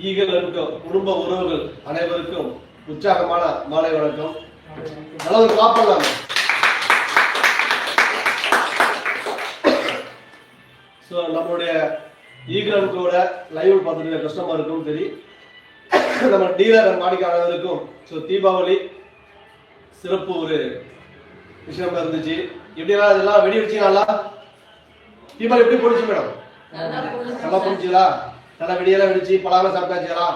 Eagle இருக்கும் குடும்ப உறவுகள் அனைவருக்கும் உற்சாகமான மாலை வணக்கம். நல்லா ஒரு clap பண்ணலாமே ஸோ நம்மளுடைய ஈகலனுக்கோட லைவ் பார்த்துட்டு கஸ்டமருக்கும் சரி நம்ம டீலர் வாடிக்கையாளர்களுக்கும் ஸோ தீபாவளி சிறப்பு ஒரு விஷயம் இருந்துச்சு. எப்படிலாம் இதெல்லாம் வெடி வச்சீங்களா தீபாவளி எப்படி போடுச்சு மேடம்? நல்லா புரிஞ்சுங்களா நல்லா வெடியெல்லாம் வெடிச்சு பழம் சாப்பிட்டாச்சுங்களா?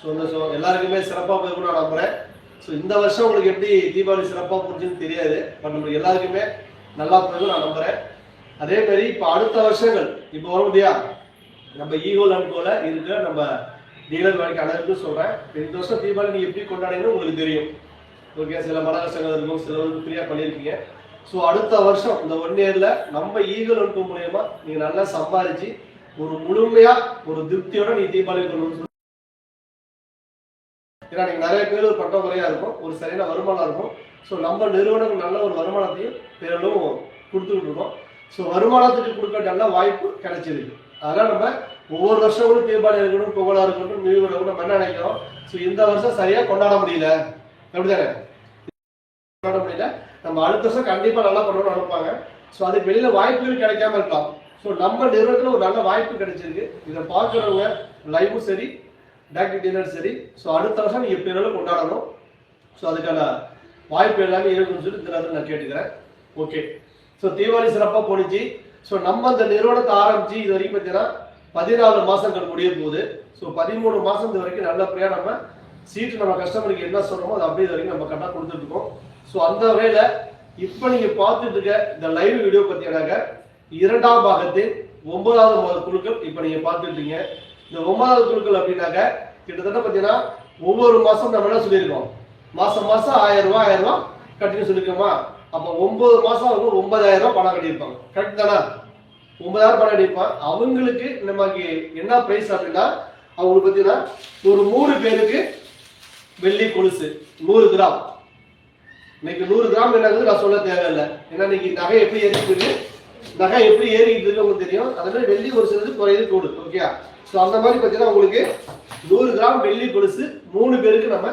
ஸோ இந்த ஸோ எல்லாருக்குமே சிறப்பாக போயிருக்கும் நான் நம்புகிறேன் ஸோ இந்த வருஷம் உங்களுக்கு எப்படி தீபாவளி சிறப்பாக போச்சுன்னு தெரியாது. பட் நம்மளுக்கு எல்லாருக்குமே நல்லா போயிருக்கும் நான் நம்புகிறேன் அதே மாதிரி இப்போ அடுத்த வருஷங்கள் இப்போ வரும் இல்லையா நம்ம ஈகோல் லன்கோல இருக்கிற நம்ம டீலர் வேலைக்கு அனைவருக்கும் சொல்கிறேன் இந்த வருஷம் தீபாவளி நீங்கள் எப்படி கொண்டாடுங்கன்னு உங்களுக்கு தெரியும். ஓகே சில மன கஷ்டங்கள் இருக்கும் சில வந்து ஃப்ரீயாக பண்ணியிருக்கீங்க. ஸோ அடுத்த வருஷம் இந்த ஒன் இயரில் நம்ம ஈகல் அனுப்பு மூலயமா நீங்கள் நல்லா சம்பாதிச்சு ஒரு முழுமையா ஒரு திருப்தியோட நீ தீபாவளி கொண்டு ஏன்னா நீங்க நிறைய பேர் ஒரு பற்றாக்குறையா இருக்கும் ஒரு சரியான வருமானம் இருக்கும். ஸோ நம்ம நிறுவனம் நல்ல ஒரு வருமானத்தையும் பேரலும் கொடுத்துக்கிட்டு இருக்கோம். ஸோ வருமானத்துக்கு கொடுக்க நல்ல வாய்ப்பு கிடைச்சிருக்கு. அதெல்லாம் நம்ம ஒவ்வொரு வருஷம் கூட தீபாவளி இருக்கணும் பொங்கலா இருக்கட்டும் நியூ இயர் இருக்கட்டும் என்ன நினைக்கிறோம்? ஸோ இந்த வருஷம் சரியா கொண்டாட முடியல. அப்படிதானே? கொண்டாட முடியல. நம்ம அடுத்த வருஷம் கண்டிப்பா நல்லா பண்ணணும்னு நினைப்பாங்க. ஸோ அதுக்கு வெளியில வாய்ப்புகள் கிடைக்காம இருக்கலாம். ஸோ நம்ம நிறுவனத்தில் ஒரு நல்ல வாய்ப்பு கிடைச்சிருக்கு. இதை பார்க்குறவங்க லைவும் சரி டாக்டர் டின்னர் சரி. ஸோ அடுத்த வருஷம் நீங்கள் பேரோட கொண்டாடணும். ஸோ அதுக்கான வாய்ப்பு எல்லாமே இருக்குன்னு சொல்லி இந்த நேரத்தில் நான் கேட்டுக்கிறேன். ஓகே ஸோ தீபாவளி சிறப்பாக போனிச்சு ஸோ நம்ம அந்த நிறுவனத்தை ஆரம்பித்து இது வரைக்கும் பார்த்தீங்கன்னா பதினாலு மாதங்கள் முடிய போகுது. ஸோ பதிமூணு மாதம் இது வரைக்கும் நல்லபடியாக நம்ம சீட்டு நம்ம கஸ்டமருக்கு என்ன சொல்கிறோமோ அது அப்படியே இது வரைக்கும் நம்ம கரெக்டாக கொடுத்துட்டு இருக்கோம். ஸோ அந்த வகையில் இப்போ நீங்கள் பார்த்துட்டு இருக்க இந்த லைவ் வீடியோ பார்த்தீங்கன்னாக்க இரண்டாம் பாகத்தின் ஒன்பதாவது குழுக்கள் இப்போ நீங்க பார்த்துட்டீங்க இந்த ஒன்பதாவது குழுக்கள் அப்படின்னாக்க கிட்டத்தட்ட பார்த்தீங்கன்னா ஒவ்வொரு மாசம் நம்ம என்ன சொல்லியிருக்கோம்? மாசம் மாசம் ஆயிரம் ரூபாய் ஆயிரம் ரூபாய் கட்டின்னு சொல்லியிருக்கோமா? அப்போ ஒன்பது மாசம் அவங்க ஒன்பதாயிரம் ரூபாய் பணம் கட்டியிருப்பாங்க. கரெக்ட் தானா? ஒன்பதாயிரம் பணம் கட்டியிருப்பான் அவங்களுக்கு நமக்கு என்ன பிரைஸ் அப்படின்னா அவங்களுக்கு பார்த்தீங்கன்னா ஒரு மூணு பேருக்கு வெள்ளி கொலுசு நூறு கிராம். இன்னைக்கு நூறு கிராம் என்னங்கிறது நான் சொல்ல தேவையில்லை. ஏன்னா இன்னைக்கு நகை எப்படி ஏறிட்டு நகை எப்படி ஏறிக்கிட்டு இருக்கு உங்களுக்கு தெரியும் அதனால வெள்ளி ஒரு சிலது குறையுது கூடு ஓகே ஸோ அந்த மாதிரி பார்த்தீங்கன்னா உங்களுக்கு நூறு கிராம் வெள்ளி கொலுசு மூணு பேருக்கு நம்ம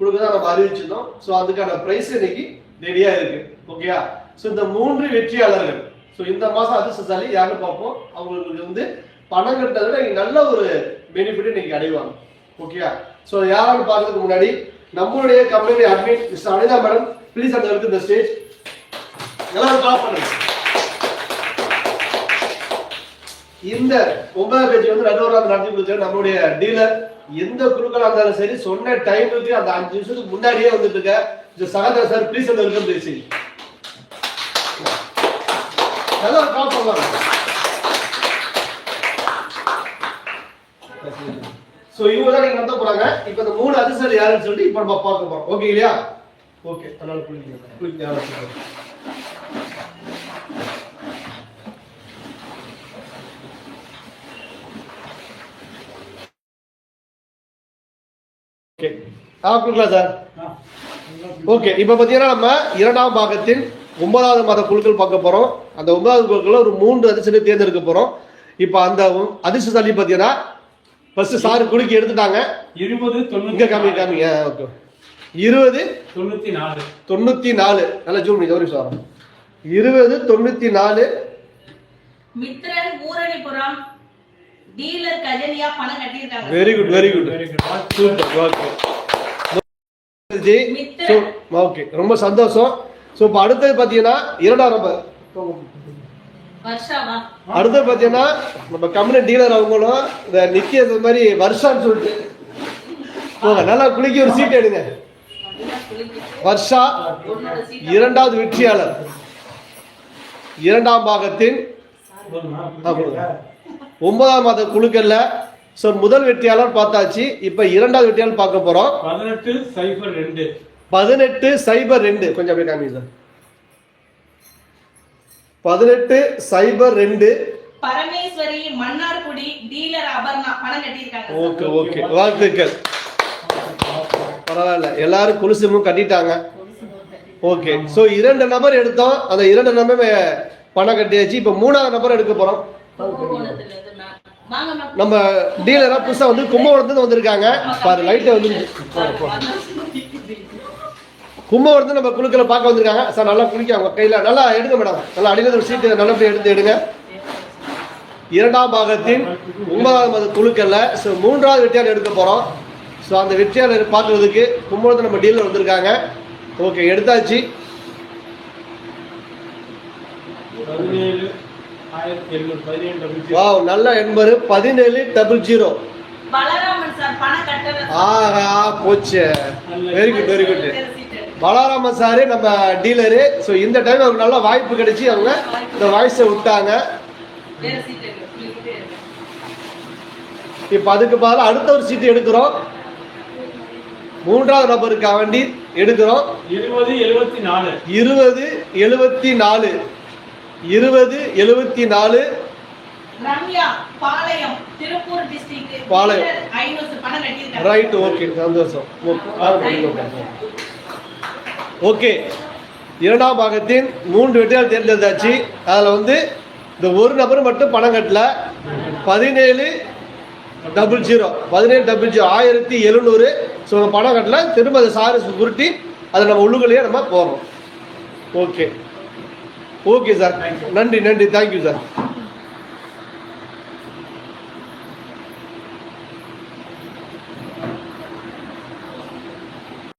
கொடுக்கதான் நம்ம அறிவிச்சிருந்தோம். ஸோ அதுக்கான பிரைஸ் இன்னைக்கு ரெடியா இருக்கு ஓகேயா ஸோ இந்த மூன்று வெற்றியாளர்கள் ஸோ இந்த மாசம் அதிர்ஷ்டசாலி யாருன்னு பார்ப்போம். அவங்களுக்கு வந்து பணம் கட்டதை விட நல்ல ஒரு பெனிஃபிட் இன்னைக்கு அடைவாங்க ஓகேயா ஸோ யாரான்னு பார்க்கறதுக்கு முன்னாடி நம்மளுடைய company admin mister Anitha madam please அந்த இந்த ஸ்டேஜ் எல்லாரும் கால் பண்ணுங்க. இந்த ஒன்பதாம் பேஜ் வந்து நடுவராக நடத்தி கொடுத்தாரு நம்மளுடைய டீலர். எந்த குழுக்களா இருந்தாலும் சரி சொன்ன டைமுக்கு அந்த அஞ்சு நிமிஷத்துக்கு முன்னாடியே வந்துட்டு இருக்க இந்த சகோதர சார் ப்ளீஸ் அந்த இருக்கு பேசி. நல்லா கால் பண்ணுவாங்க. சோ இவங்க தான் நீங்க நடத்த போறாங்க. இப்போ இந்த மூணு அதிசயம் யாருன்னு சொல்லிட்டு இப்போ நம்ம பார்க்க போறோம். ஓகே இல்லையா? ஓகே அதனால குளிக்க குளிக்க ஓகே. ஆ கொடுக்கலாம் சார்? ஓகே இப்போ பார்த்தீங்கன்னா நம்ம இரண்டாம் பாகத்தின் ஒன்பதாவது மாத குழுக்கள் பார்க்க போறோம். அந்த ஒன்பதாவது குழுக்கள் ஒரு மூன்று அதிர்ஷ்டத்தை தேர்ந்தெடுக்க போறோம். இப்போ அந்த அதிர்ஷ்டசாலி பார்த்தீங்கன்னா ஃபர்ஸ்ட் சார் குலுக்கி எடுத்துட்டாங்க. இருபது இங்க தொண்ணூத்தி காமி காமிங்க. ஓகே. இருபது தொண்ணூத்தி நாலு. தொண்ணூத்தி நாலு. நல்லா ஜூம் பண்ணி ஒரு நிமிஷம் இருபது தொண்ணூத்தி நாலு. மித்ரன் ஊரணிபுரம் டீலர் கஜனியா பணம் கட்டியிருக்காங்க. Very good very good Very good. Super okay Mithran. Okay ரொம்ப சந்தோஷம். ஸோ இப்போ அடுத்தது பார்த்தீங்கன்னா இரண்டாம் நம்பர் அடுத்தது பார்த்தீங்கன்னா நம்ம கம்பெனி டீலர் அவங்களும் இந்த நித்திய இந்த மாதிரி வருஷான்னு சொல்லிட்டு. போங்க நல்லா குளிக்க ஒரு சீட் எடுங்க. வர்ஷா இரண்டாவது வெற்றியாளர். இரண்டாம் பாகத்தின். ஒன்பதாம் மாத குழுக்கள்ல ஸோ முதல் வெற்றியாளர் பார்த்தாச்சு இப்போ இரண்டாவது வெற்றியாளர் பார்க்க போறோம். பதினெட்டு சைபர் ரெண்டு. பதினெட்டு சைபர் ரெண்டு. கொஞ்சம் அப்படியே காமிங்க சார். பதினெட்டு சைபர் ரெண்டு. பரமேஸ்வரி மன்னார்குடி டீலர் அபர்ணா பணம் கட்டியிருக்காங்க. Okay okay. வாழ்த்துக்கள். பரவாயில்ல. எல்லாரும் குலுசுமும் கட்டிட்டாங்க. ஓகே. ஸோ இரண்டு நபர் எடுத்தோம். அந்த இரண்டு நபர் பணம் கட்டியாச்சு. இப்போ மூணாவது நபர் எடுக்க போறோம். நம்ம டீலரா புதுசா வந்து கும்பகோணத்துல வந்திருக்காங்க. பாரு லைட்டை வந்து கும்பகோணத்துல நம்ம குழுக்களை பார்க்க வந்திருக்காங்க. சார் நல்லா குளிக்க அவங்க கையில. நல்லா எடுங்க மேடம் நல்லா அடியில் ஒரு சீட்டு நல்லபடியாக எடுத்து எடுங்க. இரண்டாம் பாகத்தின் ஒன்பதாவது மத குழுக்கள்ல ஸோ மூன்றாவது வெற்றியாளர் எடுக்க போறோம். ஸோ அந்த வெற்றியாளர் பார்க்கறதுக்கு கும்பகோணத்துல நம்ம டீலர் வந்திருக்காங்க. ஓகே எடுத்தாச்சு. பதினேழு வாவ் நல்ல எண்பது. பதினேழு டபுள் ஜீரோ பலராமன் சார் பணம் கட்டல ஆஹா போச்சு. Very good very good. Balarama sir நம்ம டீலரு ஸோ இந்த டைம் அவருக்கு நல்ல வாய்ப்பு கிடைச்சி அவங்க இந்த வாய்ஸை விட்டாங்க. இப்போ அதுக்கு பதிலா அடுத்த ஒரு சீட்டு எடுக்கிறோம். மூன்றாவது நபருக்கு வேண்டி எடுக்கிறோம். இருபது எழுபத்தி நாலு. இருபது எழுபத்தி நாலு. இருபது எழுபத்தி நாலு பாளையம் ரைட் ஓகே சந்தோஷம். ஓகே இரண்டாம் பாகத்தின் மூன்று வெற்றியாளர் தேர்ந்தெடுத்தாச்சு. அதில் வந்து இந்த ஒரு நபர் மட்டும் பணம் கட்டல. பதினேழு டபுள் ஜீரோ பதினேழு டபுள் ஜீரோ ஆயிரத்தி எழுநூறு. ஸோ பணம் கட்டல. திரும்ப அதை சாரு உருட்டி அதை நம்ம உள்ளுக்குள்ளேயே நம்ம போகிறோம் ஓகே ஓகே சார் நன்றி நன்றி தேங்க்யூ சார்